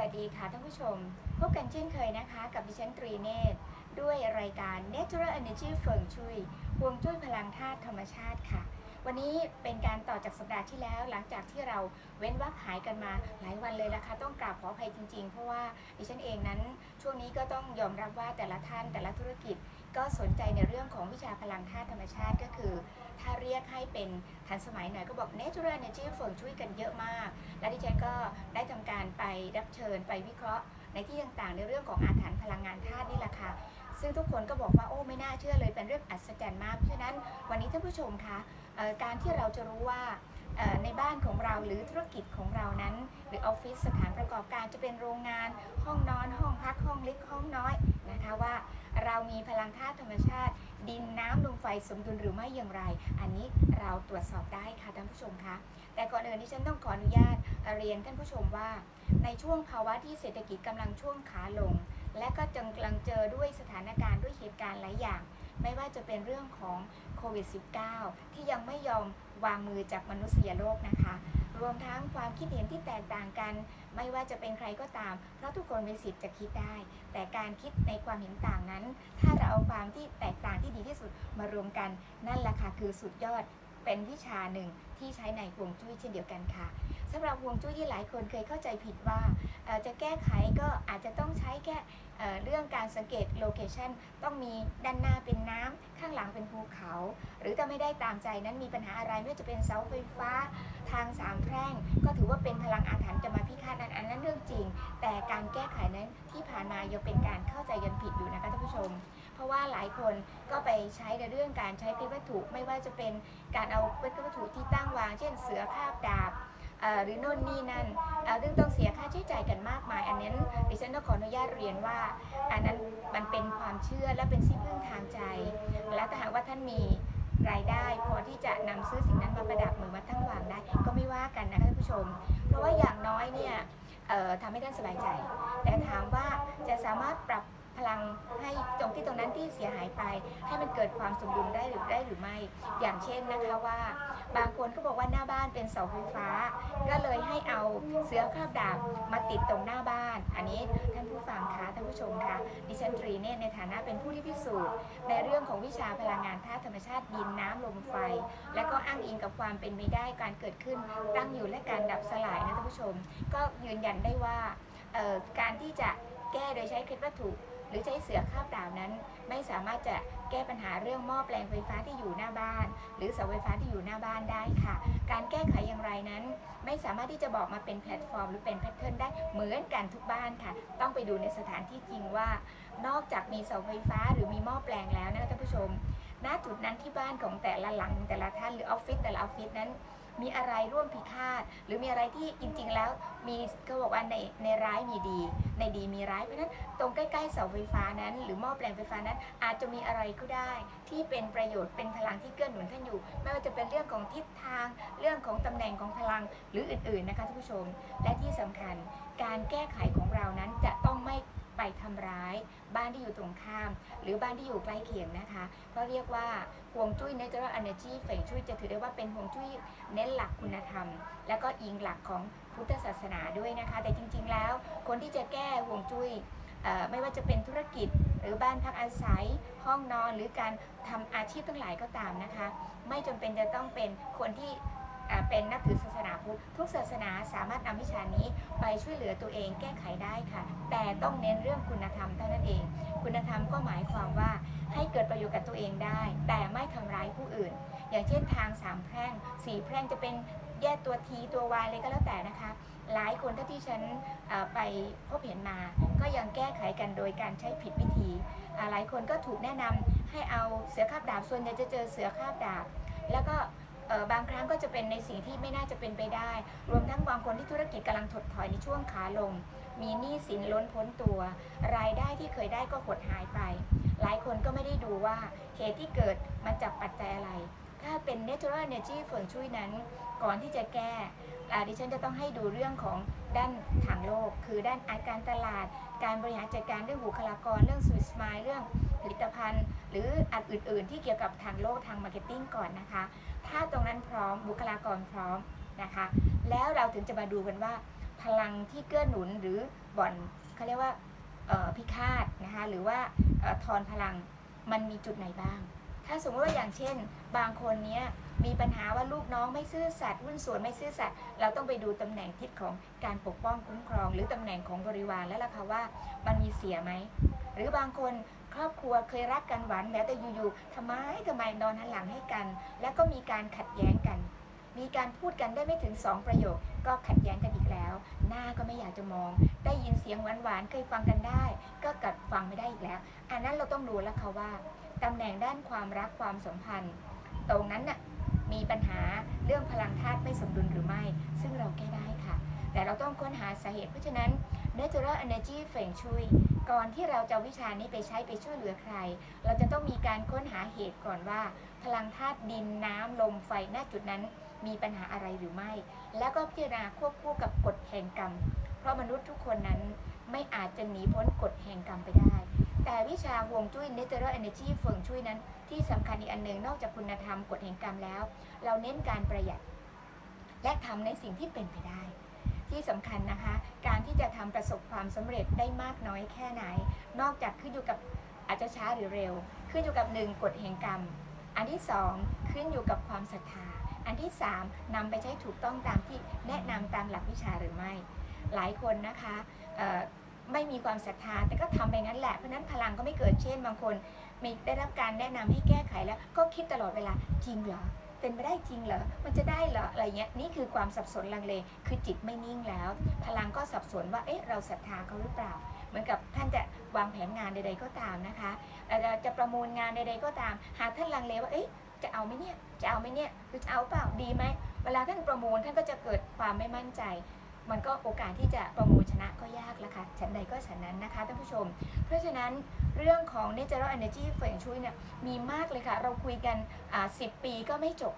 วัสดีค่ะท่านผู้ชม พบกันเช่นเคยนะคะ กับดิฉันตรีเนตรด้วยรายการ Natural Energy เฟิงชุยฮวงจุ้ยพลังธาตุธรรมชาติค่ะ วันนี้เป็นการต่อจากสัปดาห์ที่แล้ว หลังจากที่เราเว้นวักหายกันมาหลายวันเลยละคะ ต้องกราบขออภัยจริงๆ เพราะว่าดิฉันเองนั้น ช่วงนี้ก็ต้องยอมรับว่าแต่ละท่านแต่ละธุรกิจก็สนใจในเรื่องของวิชาพลังธาตุธรรมชาติก็คือ ถ้าเรียกให้เป็นทันสมัยหน่อยก็บอก Natural Energy เฟิงช่วยกันเยอะมาก และดิฉันก็ได้ทำการไปรับเชิญไปวิเคราะห์ ในที่ต่างๆ ในเรื่องของอาถรรพ์พลังงานธาตุนี่แหละค่ะซึ่งทุกคนก็บอกว่าโอ้ไม่น่าเชื่อเลยเป็นเรื่องอัศจรรย์มากเพราะฉะนั้นวันนี้ท่านผู้ชมคะเอ่อการที่เราจะรู้ว่าในบ้านของเราหรือธุรกิจของเรานั้น หรือออฟฟิศสถานประกอบการจะเป็นโรงงาน ห้องนอน ห้องพักห้องเล็กห้องน้อยนะคะว่า เรามีพลังธาตุธรรมชาติ ดินน้ำลมไฟสมดุลหรือไม่อย่างไร อันนี้เราตรวจสอบได้ค่ะท่านผู้ชมคะแต่ก่อนอื่นที่ฉันต้องขออนุญาตเรียนท่านผู้ชมว่า ในช่วงภาวะที่เศรษฐกิจกำลังช่วงขาลง และก็กำลังเจอด้วยสถานการณ์ด้วยเหตุการณ์หลายอย่าง ไม่ว่าจะเป็นเรื่องของโควิด -19 ที่ยังไม่ยอมวางมือจากมนุษยโลกนะคะ รวมทั้งความคิดเห็นที่แตกต่างกัน ไม่ว่าจะเป็นใครก็ตาม เพราะทุกคนมีสิทธิ์จะคิดได้ แต่การคิดในความเห็นต่างนั้น ถ้าเราเอาความที่แตกต่างที่ดีที่สุดมารวมกัน นั่นแหละค่ะคือสุดยอด เป็นวิชาหนึ่งที่ใช้ในฮวงจุ้ยเช่นเดียวกันค่ะสำหรับฮวงจุ้ยที่หลายคนเคยเข้าใจผิดว่าจะแก้ไขก็อาจจะต้องใช้แค่เรื่องการสังเกตโลเคชันต้องมีด้านหน้าเป็นน้ำข้างหลังเป็นภูเขา หรือถ้าไม่ได้ตามใจนั้นมีปัญหาอะไรไม่ว่าจะเป็นเสาไฟฟ้าทางสามแพร่ง ก็ถือว่าเป็นพลังอาถรรพ์จะมาพิฆาตนั้นอันนั้นเรื่องจริง แต่การแก้ไขนั้นที่ผ่านมายังเป็นการเข้าใจกันผิดอยู่นะคะท่านผู้ชม เพราะว่าหลายคนก็ไปใช้ในเรื่องการใช้คลิปวัตถุ ไม่ว่าจะเป็นการเอาคลิปวัตถุที่ตั้งวาง เช่น เสือคาบดาบหรือโน่นนี่นั่นเอ่อซึ่งต้องเสียค่าใช้จ่ายกันมากมาย อันนั้นดิฉันต้องขออนุญาตเรียนว่า อันนั้นมันเป็นความเชื่อและเป็นที่พึ่งทางใจ และถ้าหากว่าท่านมีรายได้พอที่จะนำซื้อสิ่งนั้นมาประดับมือมาตั้งวางได้ ก็ไม่ว่ากันนะคะท่านผู้ชม เพราะว่าอย่างน้อยเนี่ยทำให้ท่านสบายใจ แต่ถามว่าจะสามารถปรับ พลังให้ตรงที่ตรงนั้นที่เสียหายไป ให้มันเกิดความสมดุลได้หรือได้หรือไม่ อย่างเช่นนะคะว่า บางคนก็บอกว่าหน้าบ้านเป็นเสาไฟฟ้า ก็เลยให้เอาเสือคราบดาบมาติดตรงหน้าบ้าน อันนี้ท่านผู้ฟังคะท่านผู้ชมคะดิฉันตรีเนี่ยในฐานะเป็นผู้ที่พิสูจน์ ในเรื่องของวิชาพลังงานธาตุธรรมชาติดินน้ำลมไฟ และก็อ้างอิงกับความเป็นไปได้การเกิดขึ้นตั้งอยู่และการดับสลายนะท่านผู้ชม ก็ยืนยันได้ว่าการที่จะแก้โดยใช้เคล็ดวัตถุ หรือใช้เสือคาบดาวนั้น ไม่สามารถจะแก้ปัญหาเรื่องหม้อแปลงไฟฟ้าที่อยู่หน้าบ้าน หรือเสาไฟฟ้าที่อยู่หน้าบ้านได้ค่ะ การแก้ไขอย่างไรนั้น ไม่สามารถที่จะบอกมาเป็นแพลตฟอร์ม หรือเป็นแพทเทิร์นได้เหมือนกันทุกบ้านค่ะ ต้องไปดูในสถานที่จริงว่า นอกจากมีเสาไฟฟ้าหรือมีหม้อแปลงแล้วนะท่านผู้ชม ณจุดนั้นที่บ้านของแต่ละหลังแต่ละท่านหรือออฟฟิศแต่ละออฟฟิศนั้น มีอะไรร่วมพิฆาตหรือมีอะไรที่จริง ๆ แล้วมีก็บอกว่าในในร้ายมีดี ในดีมีร้ายเพราะนั้นตรงใกล้ๆเสาไฟฟ้านั้น หรือหม้อแปลงไฟฟ้านั้น อาจจะมีอะไรก็ได้ ที่เป็นประโยชน์เป็นพลังที่เกื้อหนุนท่านอยู่ ไม่ว่าจะเป็นเรื่องของทิศทาง เรื่องของตำแหน่งของพลังหรืออื่นๆนะคะท่านผู้ชม และที่สำคัญการแก้ไขของเรานั้นจะต้องไม่ ไปทำร้ายบ้านที่อยู่ตรงข้าม หรือบ้านที่อยู่ใกล้เคียงนะคะเพราะเรียกว่าห่วงจุ้ย Natural Energy เฟงจุ้ยจะถือได้ว่าเป็นห่วงจุ้ยเน้นหลักคุณธรรม แล้วก็อิงหลักของพุทธศาสนาด้วยนะคะ แต่จริง ๆ แล้วคนที่จะแก้ห่วงจุ้ยไม่ว่าจะเป็นธุรกิจหรือบ้านพักอาศัยห้องนอนหรือการทำอาชีพทั้งหลายก็ตามนะคะ ไม่จำเป็นจะต้องเป็นคนที่ เป็นนับถือศาสนาพุทธทุกศาสนาสามารถนำวิชานี้ไปช่วยเหลือตัวเองแก้ไขได้ค่ะ แต่ต้องเน้นเรื่องคุณธรรมเท่านั้นเอง คุณธรรมก็หมายความว่าให้เกิดประโยชน์กับตัวเองได้ แต่ไม่ทำร้ายผู้อื่น อย่างเช่นทางสามแพร่งสี่แพร่งจะเป็นแยกตัวทีตัววายเลยก็แล้วแต่นะคะ หลายคนถ้าที่ฉันไปพบเห็นมา ก็ยังแก้ไขกันโดยการใช้ผิดวิธี หลายคนก็ถูกแนะนำให้เอาเสือคาบดาบส่วนใหญ่จะเจอเสือคาบดาบ แล้วก็ บางครั้งก็จะเป็นในสิ่งที่ไม่น่าจะเป็นไปได้ รวมทั้งบางคนที่ธุรกิจกำลังถดถอยในช่วงขาลง มีหนี้สินล้นพ้นตัว รายได้ที่เคยได้ก็หดหายไป หลายคนก็ไม่ได้ดูว่าเหตุที่เกิดมาจากปัจจัยอะไร ถ้าเป็น natural energy เฟิงช่วยนั้น ก่อนที่จะแก้ดิฉันจะต้องให้ดูเรื่องของด้านทางโลก คือด้านอาการตลาด การบริหารจัดการเรื่องบุคลากรเรื่องสวิสมายเรื่องผลิตภัณฑ์ หรืออันอื่น ๆ ที่เกี่ยวกับทางโลกทางมาร์เก็ตติ้งก่อนนะคะ ถ้าตรงนั้นพร้อมบุคลากรพร้อมนะคะ แล้วเราถึงจะมาดูกันว่า พลังที่เกื้อหนุนหรือบ่อนเขาเรียกว่าพิฆาตนะคะหรือว่าออทอนพลังมันมีจุดไหนบ้าง ถ้าสมมติว่าอย่างเช่น บางคนเนี้ยมีปัญหาว่าลูกน้องไม่ซื่อสัตย์หุ้นส่วนไม่ซื่อสัตย์เราต้องไปดูตำแหน่งทิศของการปกป้องคุ้มครอง หรือตำแหน่งของบริวารแล้วล่ะค่ะว่ามันมีเสียไหมหรือบางคน ครอบครัวเคยรักกันหวานแหววแต่อยู่ๆทำไมทำไมนอนหันหลังให้กัน แล้วก็มีการขัดแย้งกัน มีการพูดกันได้ไม่ถึง2ประโยค ก็ขัดแย้งกันอีกแล้ว หน้าก็ไม่อยากจะมอง ได้ยินเสียงหวานๆเคยฟังกันได้ ก็กัดฟังไม่ได้อีกแล้ว อันนั้นเราต้องรู้แล้วค่ะว่าตำแหน่งด้านความรักความสัมพันธ์ ตรงนั้นน่ะมีปัญหาเรื่องพลังธาตุไม่สมดุลหรือไม่ ซึ่งเราแก้ได้ค่ะ แต่เราต้องค้นหาสาเหตุเพราะฉะนั้น Natural Energy เฟงชุย ก่อนที่เราจะวิชานี้ไปใช้ไปช่วยเหลือใคร เราจะต้องมีการค้นหาเหตุก่อนว่า พลังธาตุดินน้ำลมไฟณจุดนั้นมีปัญหาอะไรหรือไม่ แล้วก็พิจารณาควบคู่กับกฎแห่งกรรม เพราะมนุษย์ทุกคนนั้นไม่อาจจะหนีพ้นกฎแห่งกรรมไปได้ แต่วิชาฮวงจุ้ย Natural Energy เฟิงชุยนั้น ที่สำคัญอีกอันหนึ่งนอกจากคุณธรรมกฎแห่งกรรมแล้ว เราเน้นการประหยัด และทำในสิ่งที่เป็นไปได้ ที่สำคัญนะคะ การที่จะทำประสบความสำเร็จได้มากน้อยแค่ไหน นอกจากขึ้นอยู่กับอาจจะช้าหรือเร็ว ขึ้นอยู่กับหนึ่งกฎแห่งกรรม อันที่สองขึ้นอยู่กับความศรัทธา อันที่สามนำไปใช้ถูกต้องตามที่แนะนำตามหลักวิชาหรือไม่ หลายคนนะคะไม่มีความศรัทธาแต่ก็ทำไปงั้นแหละเพราะนั้นพลังก็ไม่เกิดเช่นบางคนมีได้รับการแนะนำให้แก้ไขแล้วก็คิดตลอดเวลาจริงเหรอ เป็นไปได้จริงเหรอ มันจะได้เหรอ อะไรเงี้ย นี่คือความสับสนลังเล คือจิตไม่นิ่งแล้ว พลังก็สับสนว่า เอ๊ะ เราศรัทธาเขาหรือเปล่า เหมือนกับท่านจะวางแผนงานใด ๆ ก็ตามนะคะเอ่อจะประมูลงานใด ๆ ก็ตาม หากท่านลังเลว่า เอ๊ะ จะเอาไหมเนี่ย จะเอาไหมเนี่ย หรือจะเอาเปล่า ดีไหม เวลาท่านประมูลท่านก็จะเกิดความไม่มั่นใจ มันก็โอกาสที่จะประมูลชนะก็ยากแล้วค่ะฉันใดก็ฉันนั้นนะคะท่านผู้ชม เพราะฉะนั้นเรื่องของ Natural Energy เฟงช่วยเนี่ยมีมากเลยค่ะ เราคุยกันอ่า10 ปีก็ไม่จบ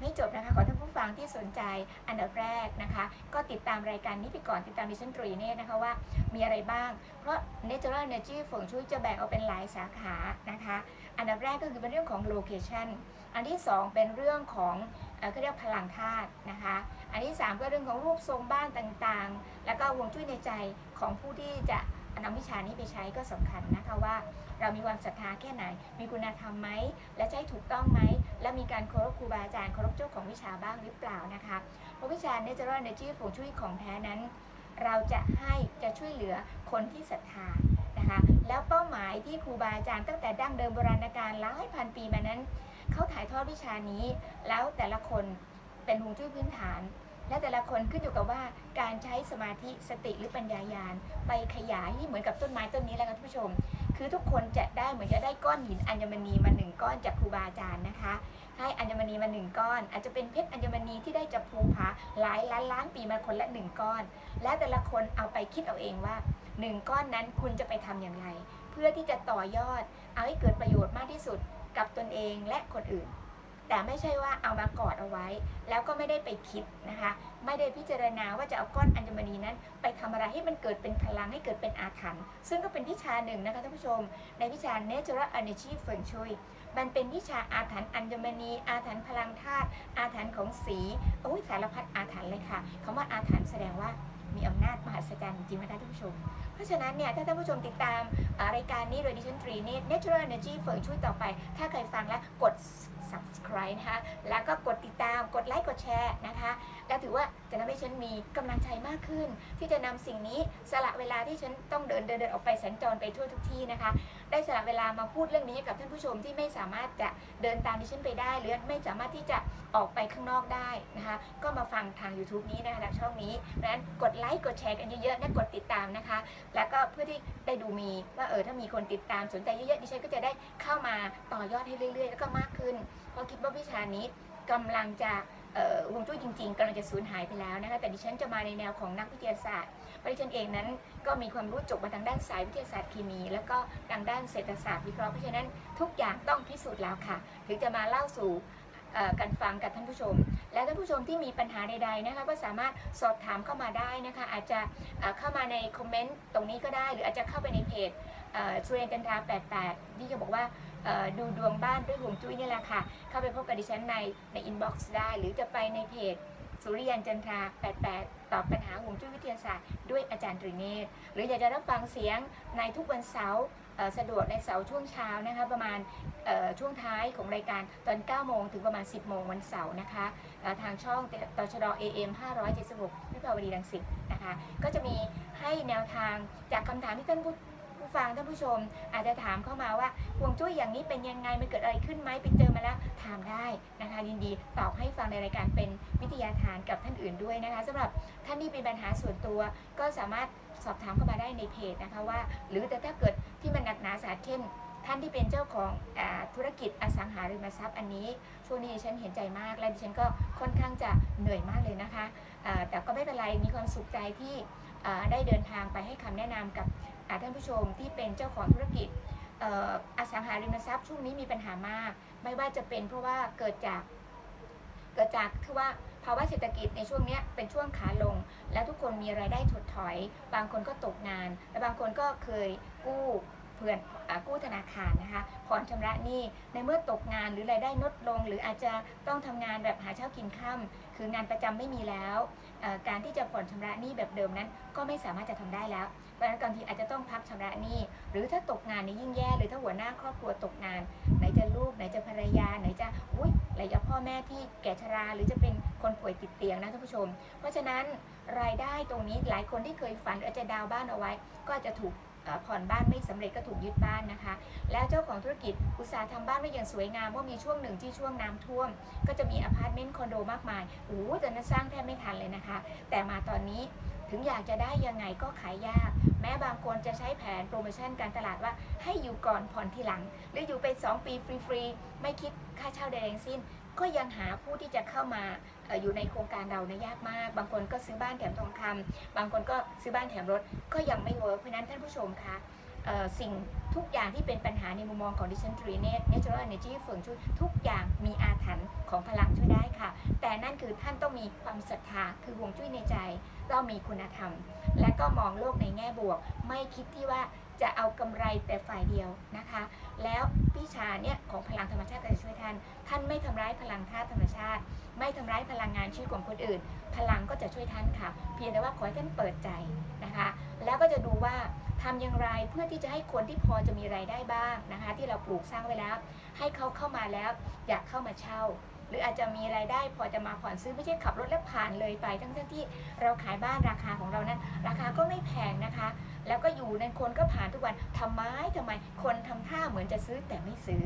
ไม่จบนะคะ ขอท่านผู้ฟังที่สนใจอันดับแรกนะคะ ก็ติดตามรายการนี้ไปก่อนติดตามดิฉันตรีเนตรนะคะว่ามีอะไรบ้าง เพราะ Natural Energy เฟงชุยจะแบ่งออกเป็นหลายสาขานะคะ อันดับแรกก็คือเป็นเรื่องของ location อันที่ 2 เป็นเรื่องของเขาเรียกพลังธาตุนะคะ อันที่ 3 ก็เรื่องของรูปทรงบ้านต่างๆ แล้วก็วงจุ้ยในใจของผู้ที่จะ นำวิชานี้ไปใช้ก็สำคัญนะคะว่า เรามีความศรัทธาแค่ไหน มีคุณธรรมไหม และใช้ถูกต้องไหม และมีการเคารพครูบาอาจารย์เคารพเจ้าของวิชาบ้างหรือเปล่านะคะเพราะวิชา Natural Energy ฟงช่วยของแท้นั้น เราจะให้จะช่วยเหลือคนที่ศรัทธานะคะ แล้วเป้าหมายที่ครูบาอาจารย์ตั้งแต่ดั้งเดิมโบราณกาลหลายพันปีมานั้นเขาถ่ายทอดวิชานี้ แล้วแต่ละคนเป็นฮวงจุ้ยพื้นฐาน และแต่ละคนขึ้นอยู่กับว่าการใช้สมาธิสติหรือปัญญายาณไปขยายที่เหมือนกับต้นไม้ต้นนี้แหละค่ะท่านผู้ชม คือทุกคนจะได้เหมือนจะได้ก้อนหินอัญมณีมาหนึ่งก้อนจากครูบาอาจารย์นะคะให้อัญมณีมาหนึ่งก้อน อาจจะเป็นเพชรอัญมณีที่ได้จากภูผาหลายล้านล้านปีมาคนละหนึ่งก้อน และแต่ละคนเอาไปคิดเอาเองว่าหนึ่งก้อนนั้นคุณจะไปทำอย่างไร เพื่อที่จะต่อยอด เอาให้เกิดประโยชน์มากที่สุดกับตนเองและคนอื่น แต่ไม่ใช่ว่าเอามากอดเอาไว้ แล้วก็ไม่ได้ไปคิดนะคะ ไม่ได้พิจารณาว่าจะเอาก้อนอัญมณีนั้น ไปทำอะไรให้มันเกิดเป็นพลังให้เกิดเป็นอาถรรพ์ซึ่งก็เป็นวิชาหนึ่งนะคะท่านผู้ชม ในวิชา Natural Energy เฟิงชุยมันเป็นวิชาอาถรรพ์อัญมณีอาถรรพ์พลังธาตุอาถรรพ์ของสีโอ้ยสารพัดอาถรรพ์เลยค่ะคำว่าอาถรรพ์แสดงว่า มีอำนาจมหัศจรรย์จริงๆนะคะท่านผู้ชม เพราะฉะนั้นเนี่ยถ้าท่านผู้ชมติดตามรายการนี้โดยดิฉันตรีนี่ Natural Energy เฟิงชุยต่อไป ถ้าเคยฟังแล้วกด subscribe นะคะ แล้วก็กดติดตามกดไลค์กดแชร์นะคะ แล้วถือว่าจะทำให้ฉันมีกำลังใจมากขึ้น ที่จะนำสิ่งนี้สละเวลาที่ฉันต้องเดินเดินเดินออกไปสัญจรไปทั่วทุกที่นะคะ ได้สละเวลามาพูดเรื่องนี้ให้กับท่านผู้ชมที่ไม่สามารถจะเดินตามดิฉันไปได้ หรือไม่สามารถที่จะออกไปข้างนอกได้นะคะ ก็มาฟังทาง YouTube นี้นะคะทางช่องนี้ดังนั้นกดไลค์กดแชร์กันเยอะๆและกดติดตามนะคะ แล้วก็เพื่อที่ได้ดูมีว่าเออถ้ามีคนติดตามสนใจเยอะๆดิฉันก็จะได้เข้ามาต่อยอดให้เรื่อยๆ แล้วก็มากขึ้น เพราะคิดว่าวิชานี้กำลังจะวงจุ้ยจริงๆกำลังจะสูญหายไปแล้วนะคะแต่ดิฉันจะมาในแนวของนักวิทยาศาสตร์ เพราะดิฉันเองนั้นก็มีความรู้จบมาทางด้านสายวิทยาศาสตร์เคมี แล้วก็ทางด้านเศรษฐศาสตร์วิเคราะห์เพราะฉะนั้นทุกอย่างต้องพิสูจน์แล้วค่ะ ถึงจะมาเล่าสู่กันฟังกับท่านผู้ชม และท่านผู้ชมที่มีปัญหาใดๆนะคะก็สามารถสอบถามเข้ามาได้นะคะอาจจะเข้ามาในคอมเมนต์ตรงนี้ก็ได้ หรืออาจจะเข้าไปในเพจชูเรนจันทรา88 ที่จะบอกว่าดูดวงบ้านด้วยห่วงจุ้ยนี่แหละค่ะ เข้าไปพบกับดิฉันในในอินบ็อกซ์ได้ หรือจะไปในเพจ สุริยันจันทรา 88 ตอบปัญหาห่วงจุ้ยวิทยาศาสตร์ ด้วยอาจารย์ตรีเนตร หรืออยากจะรับฟังเสียงในทุกวันเสาร์สะดวกในเสาร์ช่วงเช้านะคะประมาณช่วงท้ายของรายการตอน 9 โมงถึงประมาณ 10 โมงวันเสาร์นะคะทางช่องตชด AM 576วิภาวดีรังสิตนะคะก็จะมีให้แนวทางจากคำถามที่ท่านผู้ ผู้ฟังท่านผู้ชม อาจจะถามเข้ามาว่าห่วงจุ้ยอย่างนี้เป็นยังไงมันเกิดอะไรขึ้นไหมไปเจอมาแล้วถามได้นะคะยินดีตอบให้ฟังในรายการเป็นวิทยาทานกับท่านอื่นด้วยนะคะสำหรับท่านที่มีปัญหาส่วนตัวก็สามารถสอบถามเข้ามาได้ในเพจนะคะว่า หรือแต่ถ้าเกิดที่มันหนักหนาสาเช่นท่านที่เป็นเจ้าของอธุรกิจอสังหาริมทรัพย์อันนี้ช่วงนี้ดิฉันเห็นใจมาก และดิฉันก็ค่อนข้างจะเหนื่อยมากเลยนะคะ แต่ก็ไม่เป็นไรมีความสุขใจที่ได้เดินทางไปให้คำแนะนำกับ ท่านผู้ชมที่เป็นเจ้าของธุรกิจอสังหาริมทรัพย์ช่วงนี้มีปัญหามาก ไม่ว่าจะเป็นเพราะว่าเกิดจากเกิดจากคือว่าภาวะเศรษฐกิจในช่วงเนี้ยเป็นช่วงขาลง และทุกคนมีรายได้ถดถอย บางคนก็ตกงาน และบางคนก็เคยกู้ เพื่อนอกู้ธนาคารนะคะผ่อนชำระหนี้ในเมื่อตกงานหรือรายได้ลดลง หรืออาจจะต้องทำงานแบบหาเช้ากินค่ำคืองานประจำไม่มีแล้วการที่จะผ่อนชำระหนี้แบบเดิมนั้น ก็ไม่สามารถจะทำได้แล้วเพราะฉะนั้นบางทีอาจจะต้องพักชำระหนี้หรือถ้าตกงานนี่ยิ่งแย่หรือถ้าหัวหน้าครอบครัวตกงาน ไหนจะลูกไหนจะภรรยาไหนจะอุ้ยไหนจะพ่อแม่ที่แก่ชราหรือจะเป็นคนป่วยติดเตียงนะท่านผู้ชม เพราะฉะนั้นรายได้ตรงนี้หลายคนที่เคยฝันอาจจะดาวบ้านเอาไว้ ก็จะถูก ผ่อนบ้านไม่สำเร็จก็ถูกยึดบ้านนะคะ แล้วเจ้าของธุรกิจอุตสาห์ทำบ้านไว้อย่างสวยงามเพรามีช่วงหนึ่งที่ช่วงน้ำท่วม ก็จะมีอพาร์ตเมนต์คอนโดมากมายโอ้โหตอนนั้นสร้างแทบไม่ทันเลยนะคะ แต่มาตอนนี้ถึงอยากจะได้ยังไงก็ขายยาก แม้บางคนจะใช้แผนโปรโมชั่นการตลาดว่าให้อยู่ก่อนผ่อนทีหลัง หรืออยู่ไป 2 ปีฟรีๆ ไม่คิดค่าเช่าใดทั้งสิ้น ก็ยังหาผู้ที่จะเข้ามาอยู่ในโครงการเราเนี่ยยากมาก บางคนก็ซื้อบ้านแถมทองคำบางคนก็ซื้อบ้านแถมรถ ก็ยังไม่เวิร์กเพราะนั้นท่านผู้ชมคะสิ่งทุกอย่างที่เป็นปัญหาในมุมมองของดิฉันทรีเนต Natural Energy เฟิงช่วยทุกอย่างมีอาถรรพ์ของพลังช่วยได้ค่ะ แต่นั่นคือท่านต้องมีความศรัทธาคือห่วงจุ้ยในใจต้องมีคุณธรรม และก็มองโลกในแง่บวก ไม่คิดที่ว่า จะเอากำไรแต่ฝ่ายเดียวนะคะ แล้วพิชาเนี่ยของพลังธรรมชาติก็จะช่วยท่าน ท่านไม่ทำร้ายพลังธาตุธรรมชาติ ไม่ทำร้ายพลังงานชีวิตของคนอื่น พลังก็จะช่วยท่านค่ะ เพียงแต่ว่าขอให้ท่านเปิดใจนะคะ แล้วก็จะดูว่าทำอย่างไรเพื่อที่จะให้คนที่พอจะมีรายได้บ้างนะคะ ที่เราปลูกสร้างไว้แล้ว ให้เขาเข้ามาแล้วอยากเข้ามาเช่าหรืออาจจะมีรายได้พอจะมาผ่อนซื้อไม่ใช่ขับรถแล้วผ่านเลยไป ทั้งที่เราขายบ้านราคาของเรานั้น ราคาก็ไม่แพงนะคะ แล้วก็อยู่ในคนก็ผ่านทุกวันทำไมทำไมคนทำท่าเหมือนจะซื้อแต่ไม่ซื้อ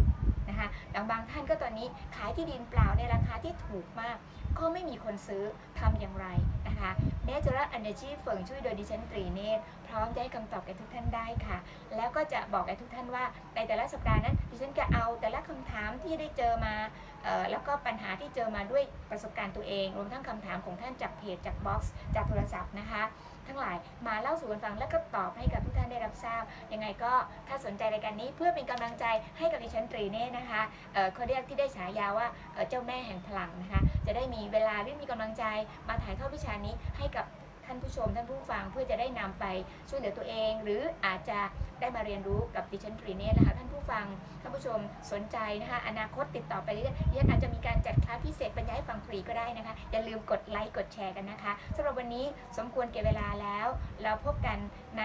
นะคะบางบางท่านก็ตอนนี้ขายที่ดินเปล่าในราคาที่ถูกมาก ก็ไม่มีคนซื้อทำอย่างไรนะคะ Natural Energy เฟิงช่วยโดยดิฉันตรีเนตรพร้อมจะให้คำตอบแก่ทุกท่านได้ค่ะ แล้วก็จะบอกแก่ทุกท่านว่าในแต่ละสัปดาห์นั้นดิฉันจะเอาแต่ละคำถามที่ได้เจอมาออแล้วก็ปัญหาที่เจอมาด้วยประสบการณ์ตัวเอง รวมทั้งคำถามของท่านจากเพจจากบ็อกซ์จากโทรศัพท์นะคะ ทั้งหลายมาเล่าสู่กันฟังแล้วก็ตอบให้กับทุกท่านได้รับทราบ ยังไงก็ถ้าสนใจรายการนี้เพื่อเป็นกำลังใจให้กับดิฉันตรีเน่นะคะเออเขาเรียกที่ได้ฉายาว่าเจ้าแม่แห่งพลังนะคะ จะได้มีเวลาหรือมีกำลังใจมาถ่ายทอดวิชานี้ให้กับท่านผู้ชมท่านผู้ฟังเพื่อจะได้นำไปช่วยเหลือตัวเอง หรืออาจจะได้มาเรียนรู้กับดิฉันตรีเน่นะคะท่าน ผู้ฟังท่านผู้ชมสนใจนะคะอนาคตติดต่อไปเรื่อยๆดิฉันอาจจะมีการจัดคลาสพิเศษบรรยายให้ฟังฟรีก็ได้นะคะ อย่าลืมกดไลค์กดแชร์กันนะคะสำหรับวันนี้สมควรเก็บเวลาแล้ว เราพบกันใน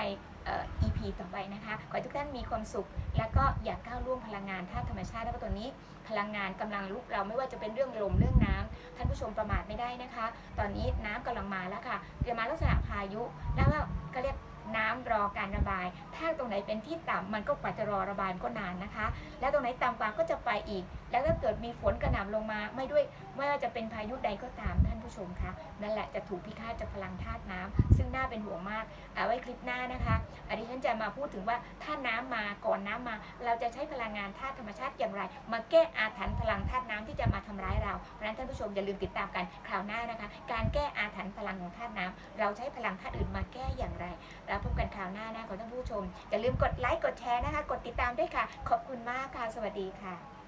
อ่อ EP ต่อไปนะคะ ขอให้ทุกท่านมีความสุข และก็อยากก้าวล่วงพลังงานธาตุธรรมชาติแล้วก็ตัวนี้ พลังงานกำลังลุกเราไม่ว่าจะเป็นเรื่องลมเรื่องน้ำท่านผู้ชมประมาทไม่ได้นะคะ ตอนนี้น้ำกำลังมาแล้วค่ะจะมาลักษณะพายุแล้วก็เรียก น้ำรอการระบาย ถ้าตรงไหนเป็นที่ต่ำมันก็กว่าจะรอระบายก็นานนะคะ แล้วตรงไหนต่ำกว่าก็จะไปอีก แล้วถ้าเกิดมีฝนกระหน่ำลงมา ไม่ด้วยไม่ว่าจะเป็นพายุใดก็ตามท่านผู้ชมคะนั่นแหละจะถูกพิฆาตจากพลังธาตุน้ำซึ่งน่าเป็นห่วงมากเอาไว้คลิปหน้านะคะอันนี้ฉันจะมาพูดถึงว่าถ้าน้ำมาก่อนน้ำมา เราจะใช้พลังงานธาตุธรรมชาติอย่างไร มาแก้อาถรรพ์พลังธาตุน้ำที่จะมาทำร้ายเราเพราะฉะนั้นท่านผู้ชมอย่าลืมติดตามกันคราวหน้านะคะ การแก้อาถรรพ์พลังของธาตุน้ำเราใช้พลังธาตุอื่นมาแก้อย่างไร แล้วพบกันคราวหน้านะขอท่านผู้ชมอย่าลืมกดไลค์กดแชร์นะคะ กดติดตามด้วยค่ะ ขอบคุณมากค่ะสวัสดีค่ะ